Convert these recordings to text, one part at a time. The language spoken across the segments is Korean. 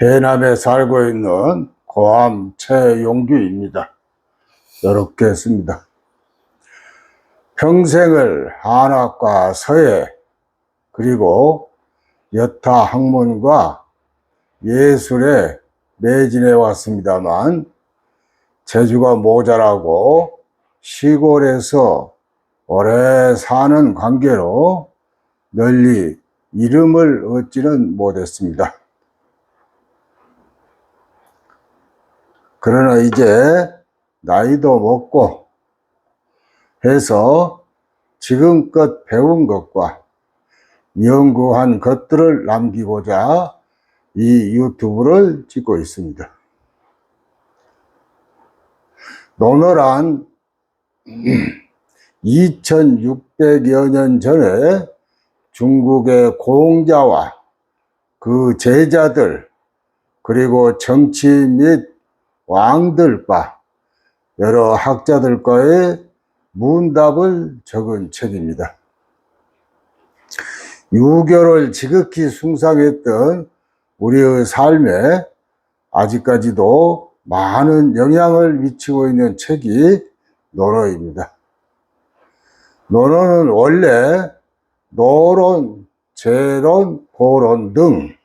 해남에 살고 있는 고암 최용규입니다. 이렇게 했습니다. 평생을 한학과 서예 그리고 여타 학문과 예술에 매진해 왔습니다만 재주가 모자라고 시골에서 오래 사는 관계로 널리 이름을 얻지는 못했습니다. 그러나 이제 나이도 먹고 해서 지금껏 배운 것과 연구한 것들을 남기고자 이 유튜브를 찍고 있습니다. 노노란 2600여 년 전에 중국의 공자와 그 제자들 그리고 정치 및 왕들과 여러 학자들과의 문답을 적은 책입니다. 유교를 지극히 숭상했던 우리의 삶에 아직까지도 많은 영향을 미치고 있는 책이 논어입니다. 논어는 원래 노론, 재론, 고론 등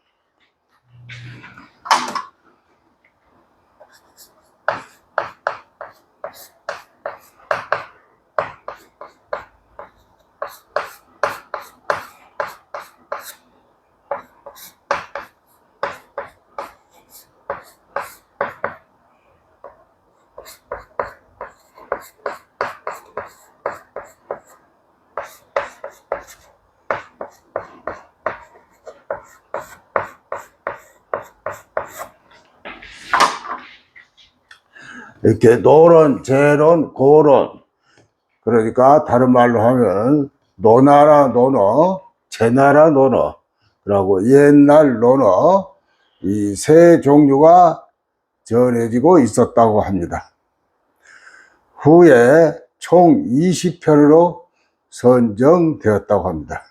이렇게 노론, 재론, 고론. 그러니까 다른 말로 하면 노나라 논어, 제나라 논어라고 옛날 논어 이세 종류가 전해지고 있었다고 합니다. 후에 총 20편으로 선정되었다고 합니다.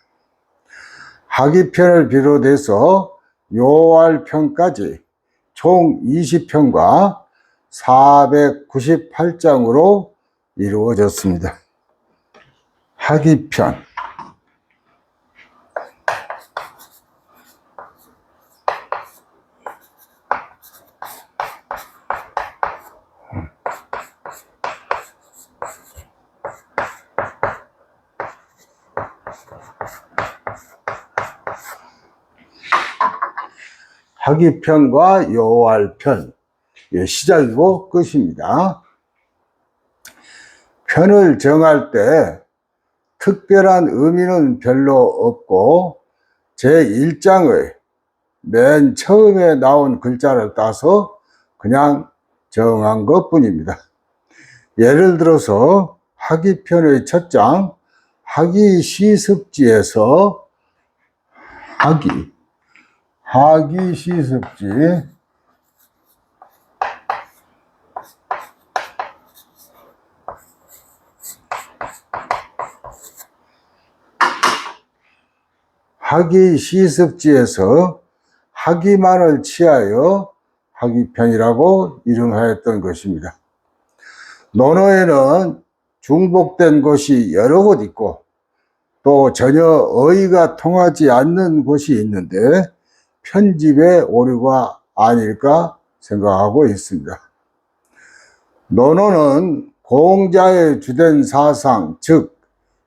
하기편을 비롯해서 요할편까지 총 20편과 498장으로 이루어졌습니다. 하기편. 하기편과 요할편. 예, 시작이고 끝입니다. 편을 정할 때 특별한 의미는 별로 없고 제1장의 맨 처음에 나온 글자를 따서 그냥 정한 것 뿐입니다. 예를 들어서 하기편의 첫 장, 하기 시습지에서 하기, 하기 시습지, 하기 시습지에서 하기만을 취하여 하기편이라고 이름하였던 것입니다. 논어에는 중복된 곳이 여러 곳 있고 또 전혀 어휘가 통하지 않는 곳이 있는데 편집의 오류가 아닐까 생각하고 있습니다. 논어는 공자의 주된 사상, 즉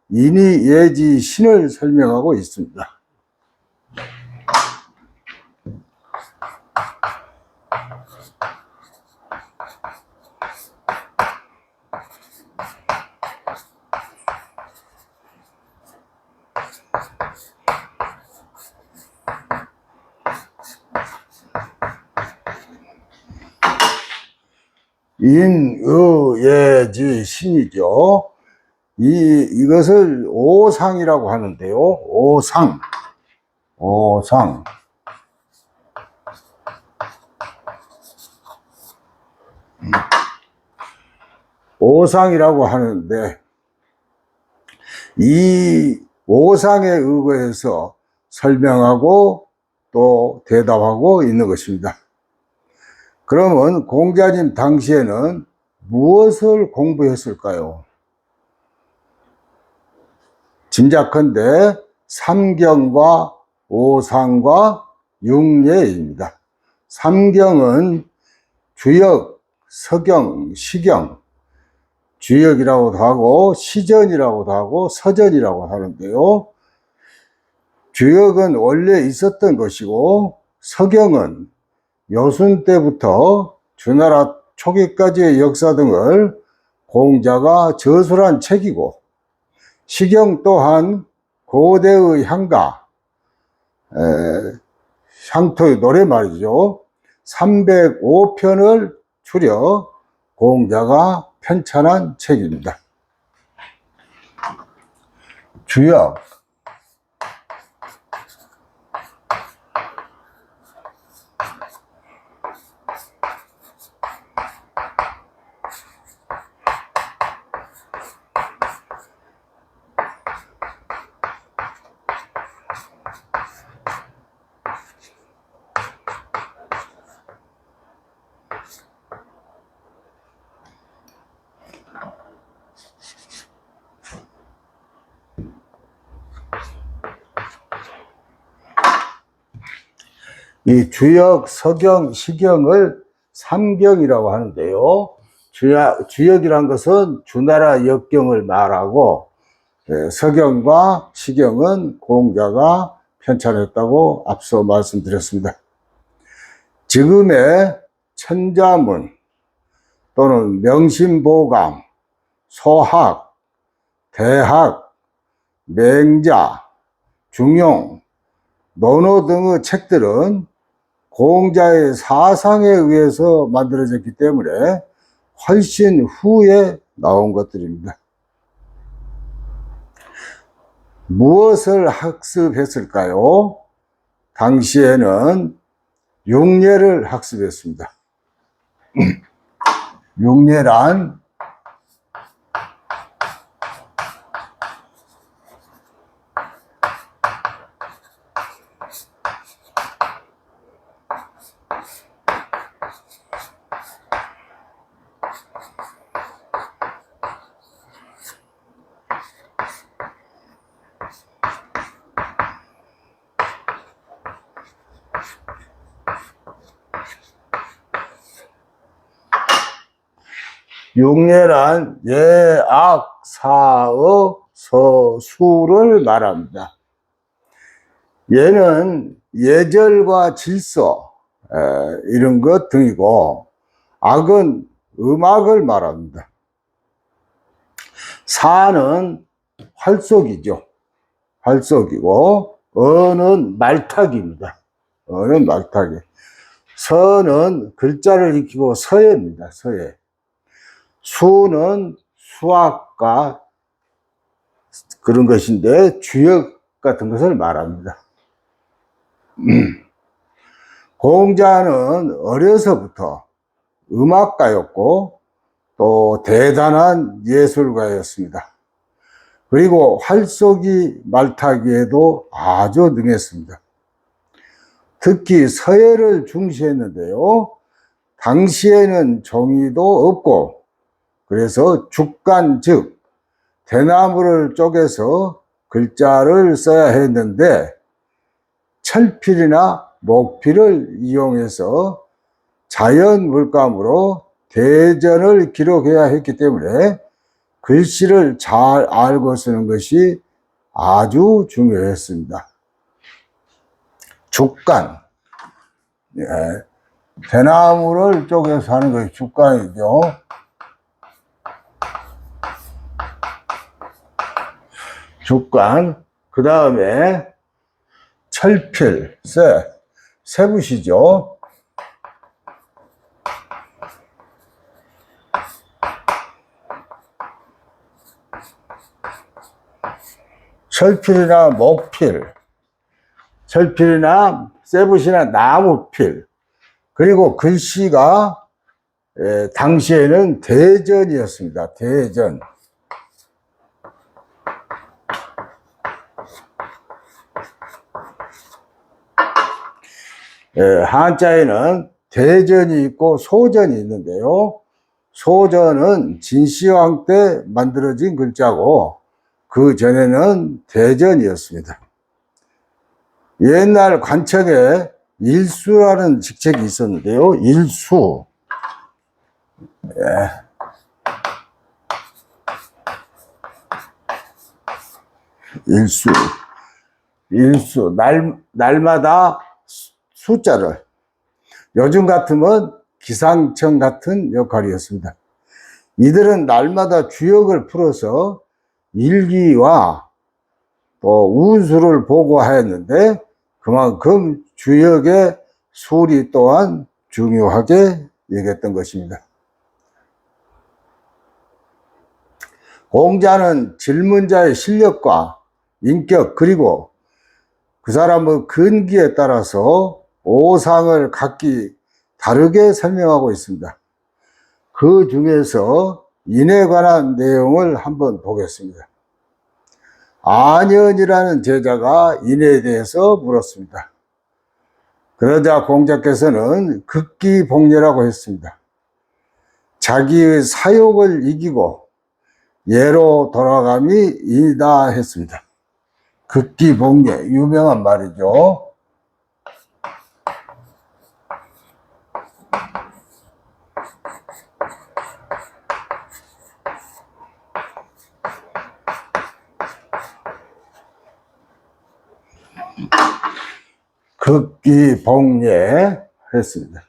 인이 예지 신을 설명하고 있습니다. 인의예지 신이죠. 이, 이것을 오상이라고 하는데요. 오상. 오상. 오상이라고 하는데, 이 오상에 의거해서 설명하고 또 대답하고 있는 것입니다. 그러면 공자님 당시에는 무엇을 공부했을까요? 짐작컨대 삼경과 오상과 육례입니다. 삼경은 주역, 서경, 시경, 주역이라고도 하고 시전이라고도 하고 서전이라고 하는데요. 주역은 원래 있었던 것이고 서경은 여순 때부터 주나라 초기까지의 역사 등을 공자가 저술한 책이고 시경 또한 고대의 향가, 에, 향토의 노래 말이죠. 305편을 추려 공자가 편찬한 책입니다. 주역, 이 주역, 서경, 시경을 삼경이라고 하는데요. 주역, 주역이란 것은 주나라 역경을 말하고 예, 서경과 시경은 공자가 편찬했다고 앞서 말씀드렸습니다. 지금의 천자문 또는 명심보감, 소학, 대학, 맹자, 중용, 논어 등의 책들은 공자의 사상에 의해서 만들어졌기 때문에 훨씬 후에 나온 것들입니다. 무엇을 학습했을까요? 당시에는 용례를 학습했습니다. 용례란 용례란 예악 사의 서수를 말합니다. 예는 예절과 질서 에, 이런 것 등이고 악은 음악을 말합니다. 사는 활속이죠. 활속이고 어는 말타기입니다. 어는 말타기. 서는 글자를 익히고 서예입니다. 서예. 수는 수학과 그런 것인데 주역 같은 것을 말합니다. 공자는 어려서부터 음악가였고 또 대단한 예술가였습니다. 그리고 활쏘기 말타기에도 아주 능했습니다. 특히 서예를 중시했는데요. 당시에는 종이도 없고 그래서 죽간 즉 대나무를 쪼개서 글자를 써야 했는데 철필이나 목필을 이용해서 자연 물감으로 대전을 기록해야 했기 때문에 글씨를 잘 알고 쓰는 것이 아주 중요했습니다. 죽간. 예, 대나무를 쪼개서 하는 것이 죽간이죠. 죽간, 그 다음에 철필, 쇠, 세부시죠. 철필이나 목필, 철필이나 세부시나 나무필, 그리고 글씨가 에, 당시에는 대전이었습니다. 대전. 예, 한자에는 대전이 있고 소전이 있는데요. 소전은 진시황 때 만들어진 글자고 그 전에는 대전이었습니다. 옛날 관청에 일수라는 직책이 있었는데요. 일수. 예. 일수. 일수. 날, 날마다 수- 숫자를. 요즘 같으면 기상청 같은 역할이었습니다. 이들은 날마다 주역을 풀어서 일기와 또 운수를 보고하였는데 그만큼 주역의 소리 또한 중요하게 여겼던 것입니다. 공자는 질문자의 실력과 인격 그리고 그 사람의 근기에 따라서 오상을 각기 다르게 설명하고 있습니다. 그 중에서 인에 관한 내용을 한번 보겠습니다. 안연이라는 제자가 인에 대해서 물었습니다. 그러자 공자께서는 극기 복례라고 했습니다. 자기의 사욕을 이기고 예로 돌아감이 이다 했습니다. 극기 복례 유명한 말이죠. 극기복례 했습니다.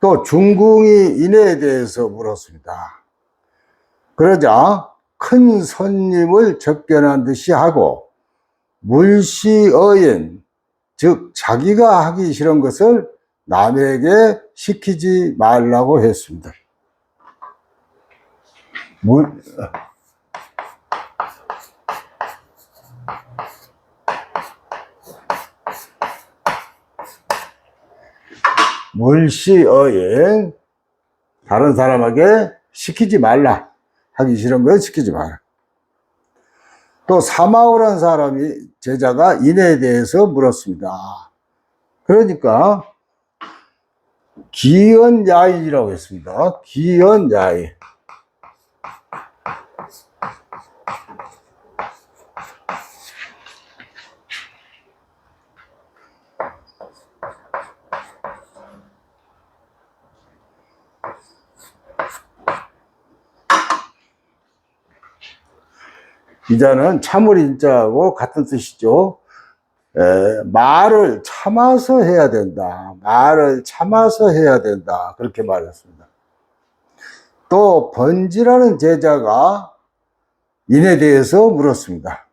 또 중궁이 인에 대해서 물었습니다. 그러자 큰 손님을 접견한 듯이 하고 물시어인 즉 자기가 하기 싫은 것을 남에게 시키지 말라고 했습니다. 물, 물시어인 다른 사람에게 시키지 말라. 하기 싫은 걸 시키지 마라. 또 사마오라는 사람이 제자가 인에 대해서 물었습니다. 그러니까 기연야인이라고 했습니다. 기연야인. 이자는 참을 인자하고 같은 뜻이죠. 에, 말을 참아서 해야 된다. 말을 참아서 해야 된다. 그렇게 말했습니다. 또 번지라는 제자가 인에 대해서 물었습니다.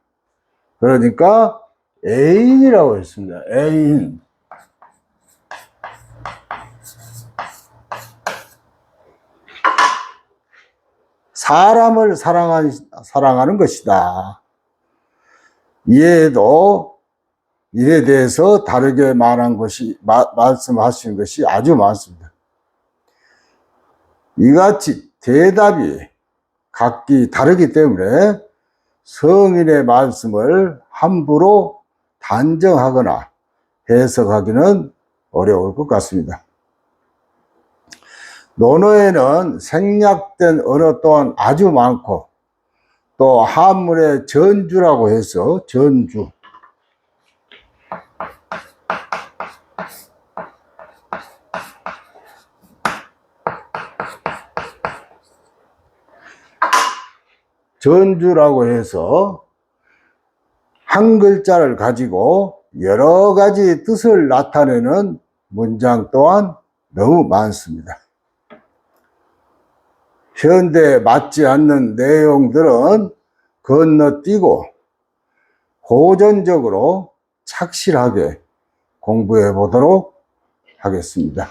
그러니까 애인이라고 했습니다. 애인. 사람을 사랑하는, 사랑하는 것이다. 이에도 일에 대해서 다르게 말한 것이, 마, 말씀하신 것이 아주 많습니다. 이같이 대답이 각기 다르기 때문에 성인의 말씀을 함부로 단정하거나 해석하기는 어려울 것 같습니다. 논어에는 생략된 언어 또한 아주 많고 또 한문의 전주라고 해서 전주 전주라고 해서 한 글자를 가지고 여러 가지 뜻을 나타내는 문장 또한 너무 많습니다. 현대에 맞지 않는 내용들은 건너뛰고 고전적으로 착실하게 공부해 보도록 하겠습니다.